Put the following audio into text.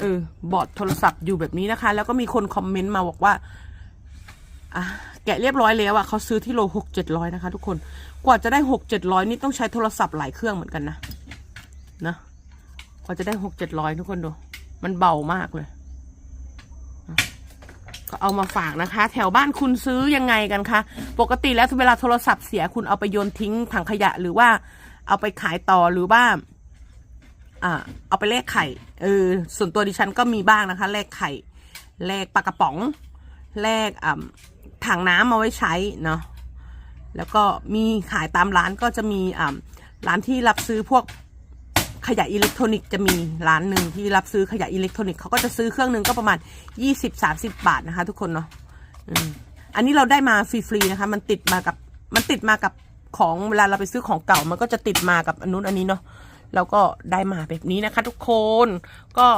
เออบอร์ดโทรศัพท์อยู่แบบนี้นะคะ แล้วก็มีคนคอมเมนต์มาบอกว่าอะแกะเรียบร้อยแล้วอะเขาซื้อที่โลหกเจ็ดร้อยนะคะ ทุกคนกว่าจะได้หกเจ็ดร้อยนี่ต้องใช้โทรศัพท์หลายเครื่องเหมือนกันนะนะกว่าจะได้หกเจ็ดร้อยทุกคนดูมันเบามากเลย ก็เอามาฝากนะคะ แถวบ้านคุณซื้อยังไงกันคะ ปกติแล้วเวลาโทรศัพท์เสียคุณเอาไปโยนทิ้งถังขยะหรือว่าเอาไปขายต่อหรือว่า อ่าเอาไปแลกไข่เออส่วนตัวดิฉันก็มีบ้างนะคะแลกไข่แลกปลากระป๋องแลกอ่าถังน้ำมาไว้ใช้เนาะแล้วก็มีขายตามร้านก็จะมีอ่าร้านที่รับซื้อพวกขยะอิเล็กทรอนิกส์จะมีร้านหนึ่งที่รับซื้อขยะอิเล็กทรอนิกส์เขาก็จะซื้อเครื่องหนึ่งก็ประมาณยี่สิบสามสิบาทนะคะทุกคนเนาะอันนี้เราได้มาฟรีๆนะคะ มันติดมากับมันติดมากับของเวลาเราไปซื้อของเก่า มันก็จะติดมากับอันนู้นอันนี้เนาะ แล้วก็ได้มาแบบนี้นะคะทุกคนก็